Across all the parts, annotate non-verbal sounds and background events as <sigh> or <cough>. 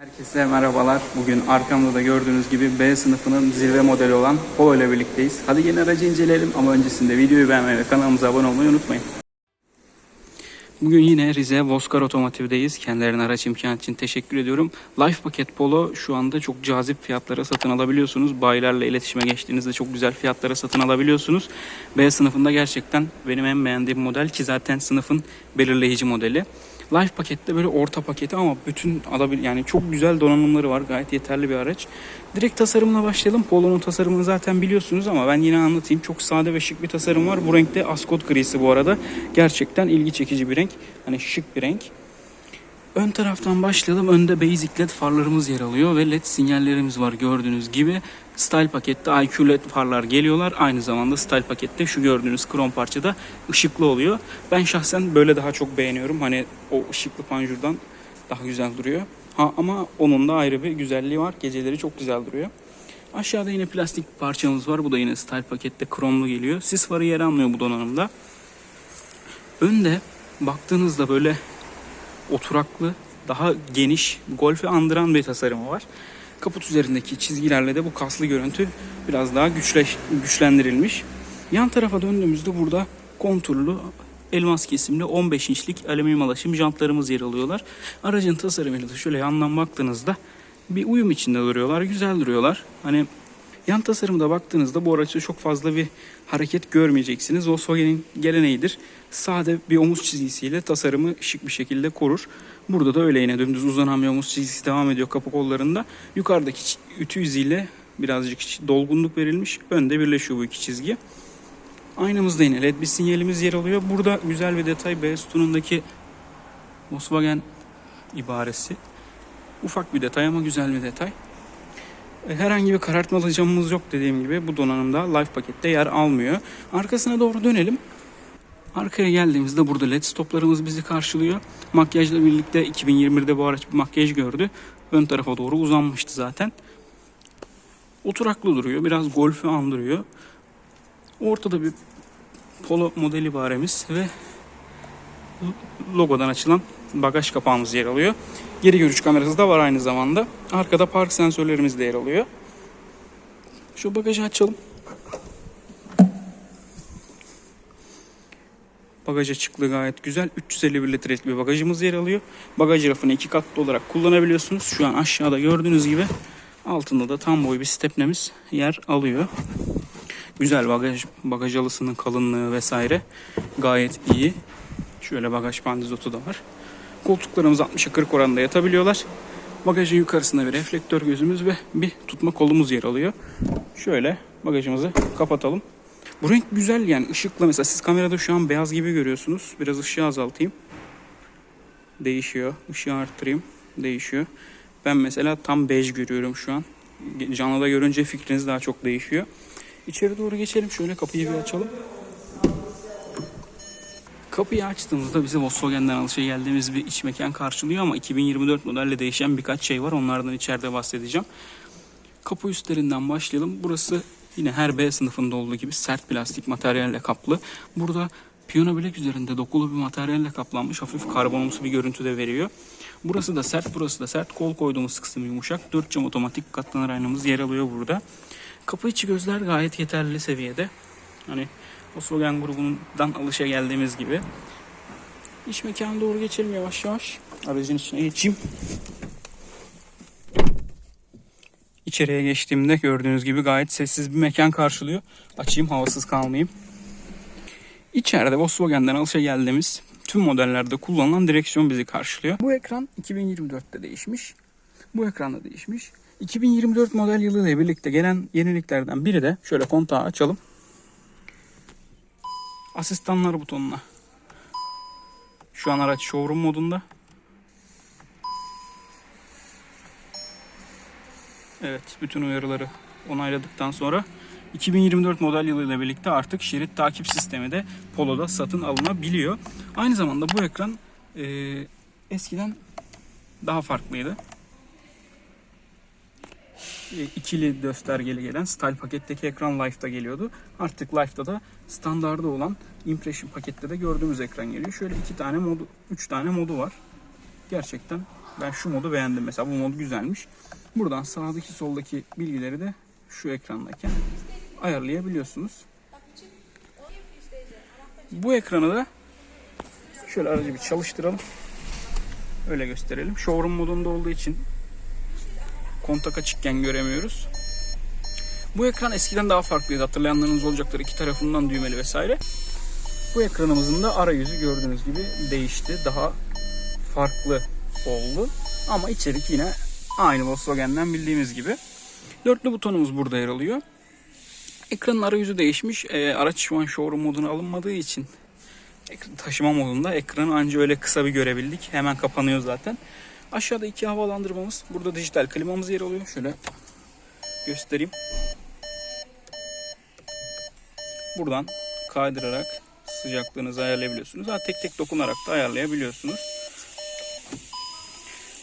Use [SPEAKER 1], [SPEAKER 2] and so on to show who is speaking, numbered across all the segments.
[SPEAKER 1] Herkese merhabalar. Bugün arkamda da gördüğünüz gibi B sınıfının zirve modeli olan Polo ile birlikteyiz. Hadi yine aracı inceleyelim ama öncesinde videoyu beğenmeyi ve kanalımıza abone olmayı unutmayın. Bugün yine Rize Voskar Otomotiv'deyiz. Kendilerine araç imkanı için teşekkür ediyorum. Life Paket Polo şu anda çok cazip fiyatlara satın alabiliyorsunuz. Bayilerle iletişime geçtiğinizde çok güzel fiyatlara satın alabiliyorsunuz. B sınıfında gerçekten benim en beğendiğim model ki zaten sınıfın belirleyici modeli. Life pakette böyle orta paketi ama bütün alabil yani çok güzel donanımları var. Gayet yeterli bir araç. Direkt tasarımla başlayalım. Polo'nun tasarımını zaten biliyorsunuz ama ben yine anlatayım. Çok sade ve şık bir tasarım var. Bu renkte Ascot grisi bu arada. Gerçekten ilgi çekici bir renk. Hani şık bir renk. Ön taraftan başlayalım. Önde basic led farlarımız yer alıyor ve led sinyallerimiz var gördüğünüz gibi. Style pakette IQ led farlar geliyorlar. Aynı zamanda style pakette şu gördüğünüz krom parçada ışıklı oluyor. Ben şahsen böyle daha çok beğeniyorum. Hani o ışıklı panjurdan daha güzel duruyor. Ha ama onun da ayrı bir güzelliği var. Geceleri çok güzel duruyor. Aşağıda yine plastik parçamız var. Bu da yine style pakette kromlu geliyor. Sis farı yer almıyor bu donanımda. Önde baktığınızda böyle oturaklı, daha geniş, golfe andıran bir tasarımı var. Kaput üzerindeki çizgilerle de bu kaslı görüntü biraz daha güçleş, güçlendirilmiş. Yan tarafa döndüğümüzde burada konturlu elmas kesimli 15 inçlik alüminyum alaşım jantlarımız yer alıyorlar. Aracın tasarımıyla da şöyle yandan baktığınızda bir uyum içinde duruyorlar, güzel duruyorlar. Hani Yan tasarımda baktığınızda bu araçta çok fazla bir hareket görmeyeceksiniz. Volkswagen'in geleneğidir. Sade bir omuz çizgisiyle tasarımı şık bir şekilde korur. Burada da öyle yine dümdüz uzanan bir omuz çizgisi devam ediyor kapı kollarında. Yukarıdaki ütü iziyle birazcık dolgunluk verilmiş. Önde birleşiyor bu iki çizgi. Aynamızda yine led bir sinyalimiz yer alıyor. Burada güzel bir detay B sütunundaki Volkswagen ibaresi. Ufak bir detay ama güzel bir detay. Herhangi bir karartmalı camımız yok dediğim gibi bu donanımda Life pakette yer almıyor. Arkasına doğru dönelim. Arkaya geldiğimizde burada led stoplarımız bizi karşılıyor. Makyajla birlikte 2021'de bu araç bir makyaj gördü. Ön tarafa doğru uzanmıştı zaten. Oturaklı duruyor. Biraz golfü andırıyor. Ortada bir polo model ibaremiz ve logodan açılan bagaj kapağımız yer alıyor. Geri görüş kamerası da var aynı zamanda. Arkada park sensörlerimiz de yer alıyor. Şu bagajı açalım. Bagaj açıklığı gayet güzel. 351 litrelik bir bagajımız yer alıyor. Bagaj rafını iki katlı olarak kullanabiliyorsunuz. Şu an aşağıda gördüğünüz gibi altında da tam boy bir stepnemiz yer alıyor. Güzel bagaj, bagaj alısının kalınlığı vesaire gayet iyi. Şöyle bagaj pandizotu da var. Koltuklarımız 60'a 40 oranında yatabiliyorlar. Bagajın yukarısında bir reflektör gözümüz ve bir tutma kolumuz yer alıyor. Şöyle bagajımızı kapatalım. Bu renk güzel yani ışıkla mesela siz kamerada şu an beyaz gibi görüyorsunuz. Biraz ışığı azaltayım. Değişiyor. Işığı arttırayım. Değişiyor. Ben mesela tam bej görüyorum şu an. Canlıda görünce fikriniz daha çok değişiyor. İçeri doğru geçelim. Şöyle kapıyı bir açalım. Kapıyı açtığımızda bize Volkswagen'den alışa geldiğimiz bir iç mekan karşılıyor ama 2024 modelle değişen birkaç şey var. Onlardan içeride bahsedeceğim. Kapı üstlerinden başlayalım. Burası yine her B sınıfında olduğu gibi sert plastik materyalle kaplı. Burada piyano bilek üzerinde dokulu bir materyalle kaplanmış hafif karbonumsu bir görüntü de veriyor. Burası da sert, burası da sert. Kol koyduğumuz kısım yumuşak. 4 cam otomatik katlanır aynamız yer alıyor burada. Kapı içi gözler gayet yeterli seviyede. Hani Volkswagen grubundan alışa geldiğimiz gibi. İç mekana doğru geçelim yavaş yavaş. Aracın içine geçeyim. İçeriye geçtiğimde gördüğünüz gibi gayet sessiz bir mekan karşılıyor. Açayım havasız kalmayayım. İçeride Volkswagen'den alışa geldiğimiz tüm modellerde kullanılan direksiyon bizi karşılıyor. Bu ekran 2024'te değişmiş. Bu ekran da değişmiş. 2024 model yılıyla birlikte gelen yeniliklerden biri de şöyle kontağı açalım. Asistanlar butonuna. Şu an araç showroom modunda. Evet, bütün uyarıları onayladıktan sonra 2024 model yılıyla birlikte artık şerit takip sistemi de Polo'da satın alınabiliyor. Aynı zamanda bu ekran e, eskiden daha farklıydı. E, ikili göstergeli gelen Style paketteki ekran Life'da geliyordu. Artık Life'da da standardı olan Impression pakette de gördüğümüz ekran geliyor. Şöyle iki tane modu, üç tane modu var. Gerçekten Ben şu modu beğendim mesela. Bu mod güzelmiş. Buradan sağdaki soldaki bilgileri de şu ekrandayken ayarlayabiliyorsunuz. Bu ekranı da şöyle aracı bir çalıştıralım. Öyle gösterelim. Showroom modunda olduğu için kontak açıkken göremiyoruz. Bu ekran eskiden daha farklıydı. Hatırlayanlarınız olacaktır. İki tarafından düğmeli vesaire. Bu ekranımızın da arayüzü gördüğünüz gibi değişti. Daha farklı oldu. Ama içerik yine aynı Volkswagen'den bildiğimiz gibi. Dörtlü butonumuz burada yer alıyor. Ekranın arayüzü değişmiş. Ee, araç şu an showroom moduna alınmadığı için taşıma modunda ekranı anca öyle kısa bir görebildik. Hemen kapanıyor zaten. Aşağıda iki havalandırmamız. Burada dijital klimamız yer alıyor. Şöyle göstereyim. Buradan kaydırarak sıcaklığınızı ayarlayabiliyorsunuz. Ha, tek tek dokunarak da ayarlayabiliyorsunuz.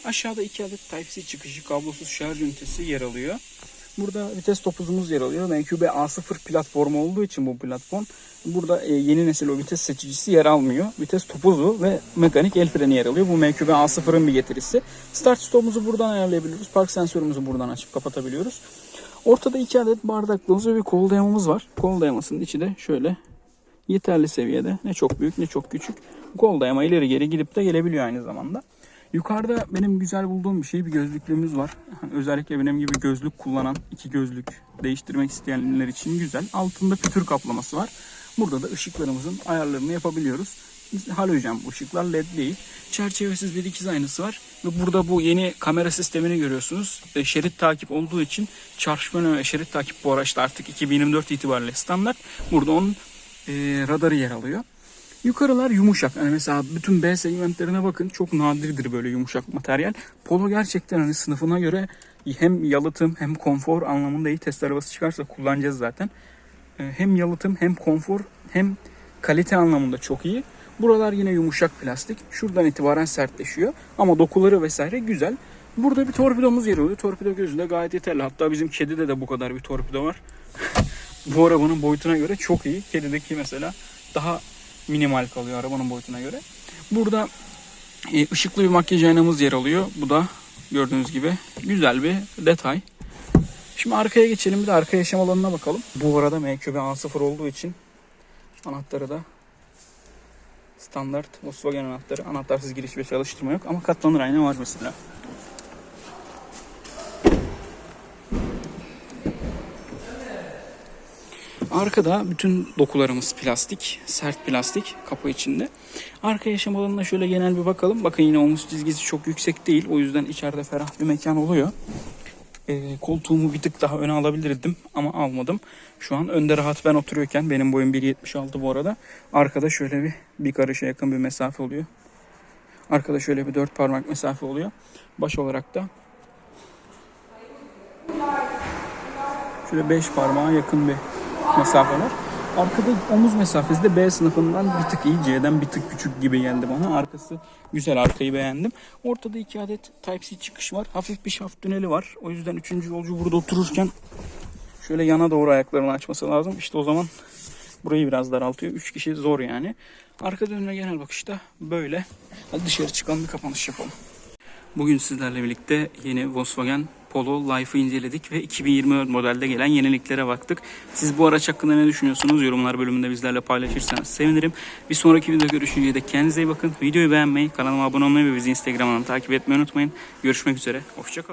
[SPEAKER 1] Aşağıda iki adet Type-C çıkışı kablosuz şarj ünitesi yer alıyor. Burada vites topuzumuz yer alıyor. MQB A0 platformu olduğu için bu platform burada e, yeni nesil o vites seçicisi yer almıyor. Vites topuzu ve mekanik el freni yer alıyor. Bu MQB A0'ın bir getirisi. Start stop'umuzu buradan ayarlayabiliyoruz. Park sensörümüzü buradan açıp kapatabiliyoruz. Ortada iki adet bardaklığımız ve bir kol dayamamız var. Kol dayamasının içi de şöyle yeterli seviyede. Ne çok büyük ne çok küçük. Kol dayama ileri geri gidip de gelebiliyor aynı zamanda. Yukarıda benim güzel bulduğum bir şey bir gözlüklüğümüz var. Özellikle benim gibi gözlük kullanan iki gözlük değiştirmek isteyenler için güzel. Altında pütür kaplaması var. Burada da ışıklarımızın ayarlarını yapabiliyoruz. Halojen bu ışıklar led değil. Çerçevesiz bir dikiz aynası var. Ve burada bu yeni kamera sistemini görüyorsunuz. E, Şerit takip olduğu için çarpışma önleme şerit takip bu araçta artık 2024 itibariyle standart. Burada onun e, radarı yer alıyor. Yukarılar yumuşak. Hani mesela bütün B segmentlerine bakın. Çok nadirdir böyle yumuşak materyal. Polo gerçekten hani sınıfına göre hem yalıtım hem konfor anlamında iyi test arabası çıkarsa kullanacağız zaten. Ee, Hem yalıtım hem konfor hem kalite anlamında çok iyi. Buralar yine yumuşak plastik. Şuradan itibaren sertleşiyor. Ama dokuları vesaire güzel. Burada bir torpidomuz yer alıyor. Torpido gözünde gayet yeterli. Hatta bizim kedide de bu kadar bir torpido var. <laughs> bu arabanın boyutuna göre çok iyi. Kedideki mesela daha minimal kalıyor arabanın boyutuna göre. Burada e, ışıklı bir makyaj aynamız yer alıyor. Bu da gördüğünüz gibi güzel bir detay. Şimdi arkaya geçelim bir de arka yaşam alanına bakalım. Bu arada MQB A0 olduğu için anahtarı da standart Volkswagen anahtarı. Anahtarsız giriş ve çalıştırma yok ama katlanır ayna var mesela. Arkada bütün dokularımız plastik, sert plastik kapı içinde. Arka yaşam alanına şöyle genel bir bakalım. Bakın yine omuz çizgisi çok yüksek değil. O yüzden içeride ferah bir mekan oluyor. Ee, koltuğumu bir tık daha öne alabilirdim ama almadım. Şu an önde rahat ben oturuyorken benim boyum 1.76 bu arada. Arkada şöyle bir bir karışa yakın bir mesafe oluyor. Arkada şöyle bir dört parmak mesafe oluyor. Baş olarak da şöyle beş parmağa yakın bir mesafe var. Arkada omuz mesafesi de B sınıfından bir tık iyi, C'den bir tık küçük gibi geldi bana. Arkası güzel, arkayı beğendim. Ortada iki adet Type-C çıkış var. Hafif bir şaft tüneli var. O yüzden üçüncü yolcu burada otururken şöyle yana doğru ayaklarını açması lazım. İşte o zaman burayı biraz daraltıyor. Üç kişi zor yani. Arka dönme genel bakışta böyle. Hadi dışarı çıkalım bir kapanış yapalım. Bugün sizlerle birlikte yeni Volkswagen Polo Life'ı inceledik ve 2024 modelde gelen yeniliklere baktık. Siz bu araç hakkında ne düşünüyorsunuz? Yorumlar bölümünde bizlerle paylaşırsanız sevinirim. Bir sonraki videoda görüşünceye dek kendinize iyi bakın. Videoyu beğenmeyi, kanalıma abone olmayı ve bizi Instagram'dan takip etmeyi unutmayın. Görüşmek üzere. Hoşçakalın.